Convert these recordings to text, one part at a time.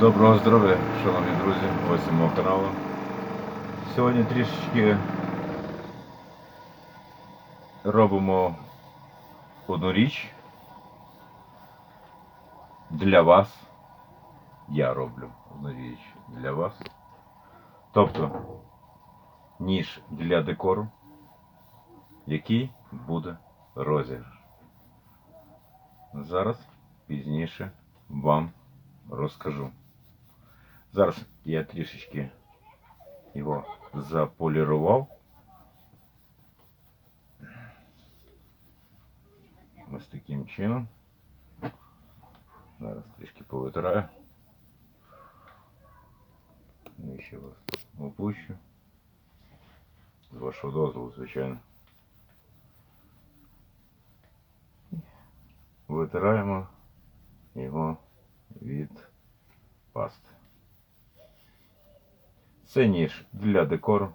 Доброго здоров'я, шановні друзі, гості мого каналу. Сьогодні трішечки робимо одну річ для вас. Я роблю одну річ для вас. Тобто ніж для декору, який буде розіграш. Зараз пізніше вам розкажу. Зараз я трішечки його заполірував. Ось таким чином. Зараз трішки повитираю. І ще вас опущу. З вашого дозволу, звичайно. Витираємо його від пасти. Це ніж для декору.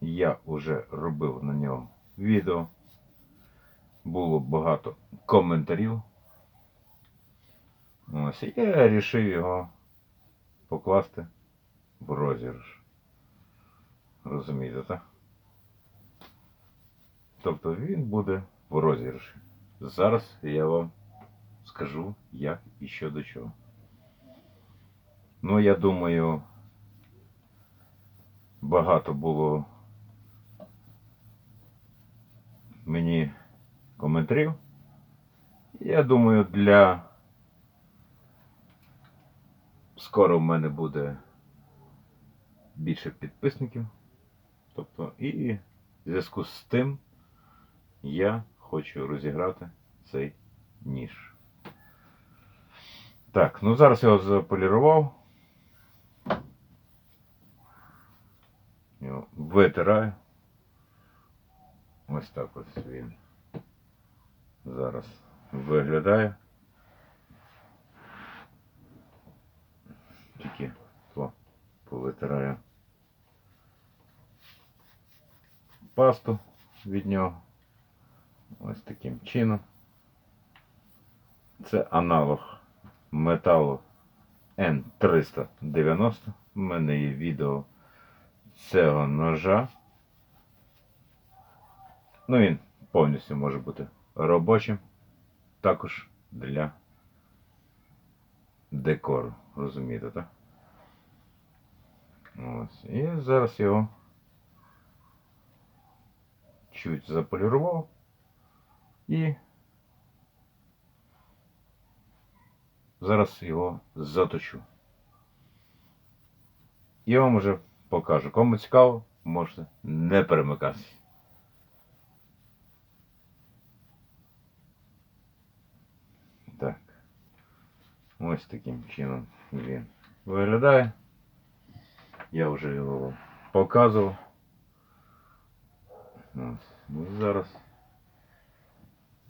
Я вже робив на ньому відео. Було багато коментарів. Ось я вирішив його покласти в розіграш. Розумієте, так? Тобто він буде в розіграші. Зараз я вам скажу, як і що до чого. Ну, я думаю, багато було мені коментарів. Я думаю, для скоро в мене буде більше підписників. Тобто, і в зв'язку з тим я хочу розіграти цей ніж. Так, ну зараз я його заполірував. Його витираю. Ось так ось він зараз виглядає. Тільки то повитираю пасту від нього. Ось таким чином. Це аналог металу N390. У мене є відео цього ножа. Ну він повністю може бути робочим. Також для декору. Розумієте, так? Ось. І зараз його чуть заполірував і Зараз його заточу. І вам вже покажу. Кому цікаво, можете не перемикатися. Так. Ось таким чином він виглядає. Я вже його показував. Ось. Ну, зараз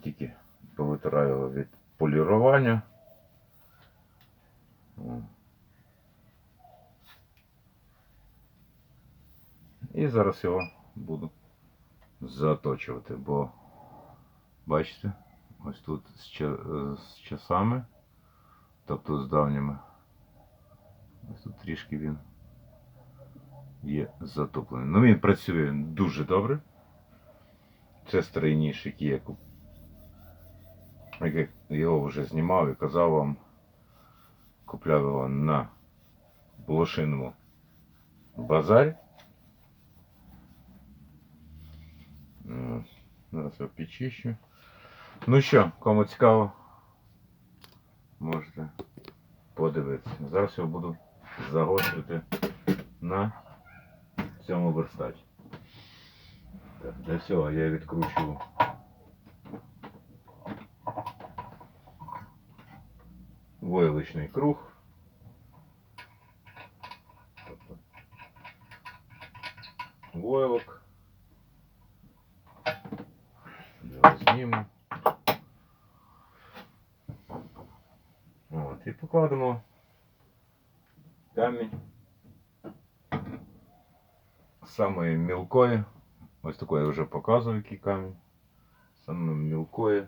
тільки повитираю його від полірування. І зараз його буду заточувати, бо бачите, ось тут з, ча- з часами, тобто з давніми, ось тут трішки він є затоплений. Ну він працює дуже добре. Це старий ніж, який я куп... як його вже знімав і казав вам купляв його на блошиному базарі. Ось, Зараз його підчищу. Ну що, кому цікаво, можете подивитися. Зараз його буду загострити на цьому верстаті. Для цього я відкручую войлочний круг. Тобто войлок. Його знімемо. От, і покладемо камінь самої мілкої. Ось такої я вже показував, який камінь. Саме мілкої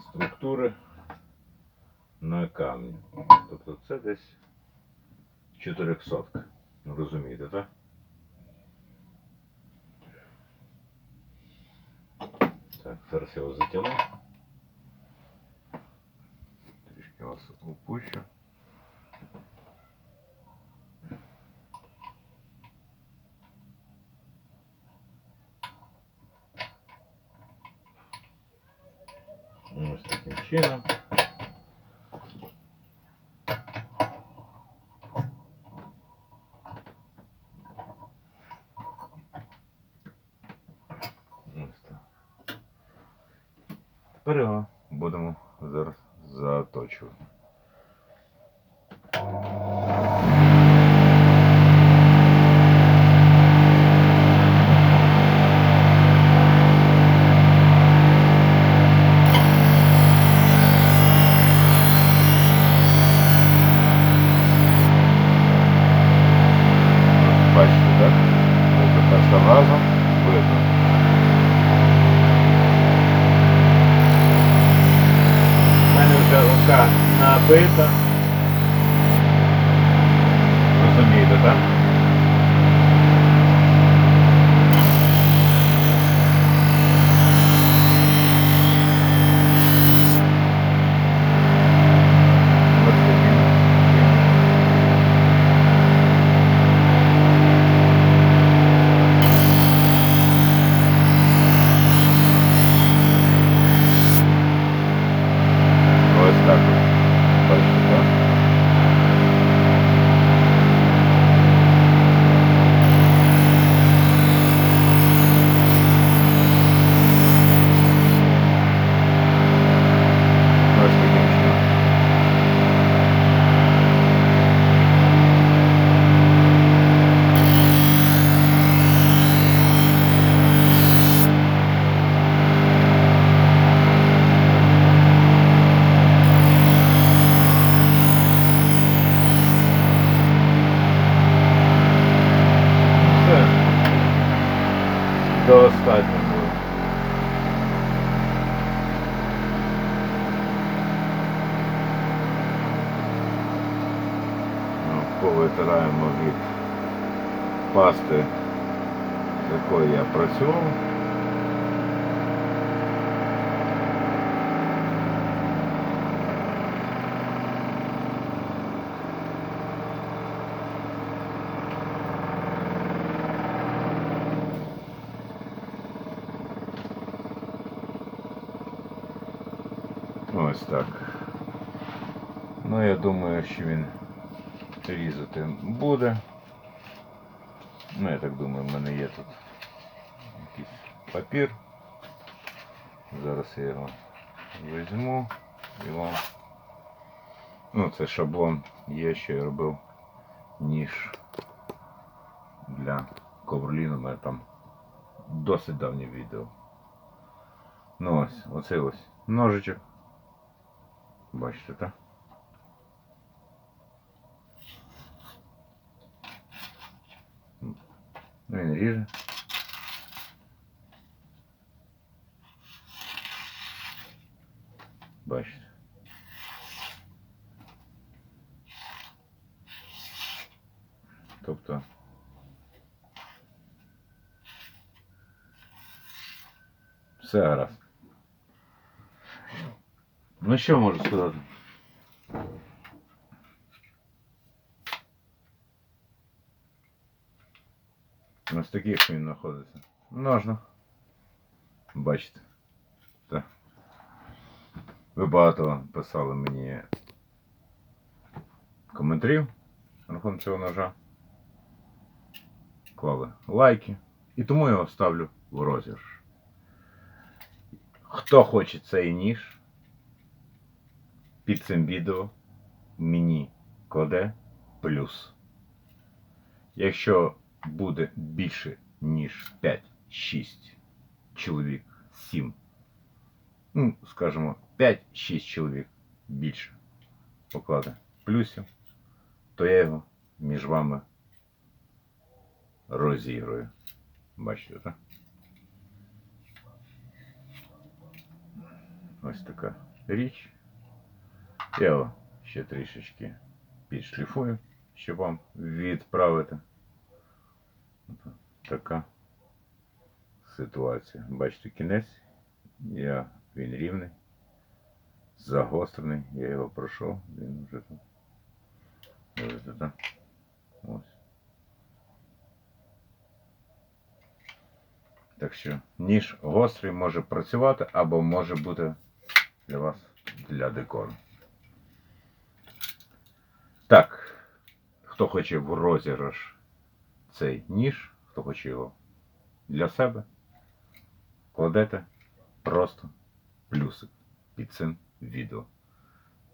структури на камні. Тобто це десь 400. Ну, розумієте, так? Так, зараз я його затягну. Трішки вас опущу. Ось таким чином. Його будемо зараз заточувати. Набита. Від пасти, з якою я працював. Ось так. Ну, я думаю, що він різати буде. Ну, я так думаю, в мене є тут якийсь папір. Зараз я його візьму і вам. Ну, це шаблон є, що я робив ніж для ковроліну, у там досить давнє відео. Ну ось, оцей ось ножичок. Бачите, так? Він ріже. Бачите. Тобто все гаразд. Ну що можу сказати? Таких він знаходиться. Ножно. Бачите. Так. Ви багато писали мені коментарів рахунок цього ножа. Клали лайки. І тому я його ставлю в розіграш. Хто хоче цей ніж, під цим відео мені кладе плюс. Якщо буде більше, ніж 5-6 чоловік, 7, ну, скажімо, 5-6 чоловік більше покладе плюсів, то я його між вами розіграю. Бачите, так? Ось така річ. Я його ще трішечки підшліфую, щоб вам відправити. Така ситуація. Бачите, кінець. Я, він рівний, загострений, я його пройшов, він вже тут. Ось тут. Ось. Так що ніж гострий може працювати або може бути для вас для декору. Так, хто хоче в розіграш цей ніж, хто хоче його для себе, кладете просто плюсик під цим відео.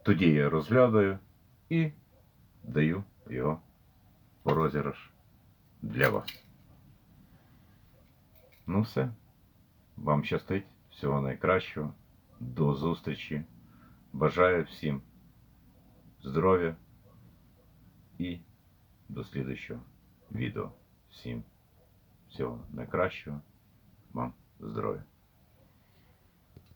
Тоді я розглядаю і даю його по розіграш для вас. Ну все. Вам щастить. Всього найкращого. До зустрічі. Бажаю всім здоров'я і до слідущого відео. Всім всього найкращого. Вам здоров'я.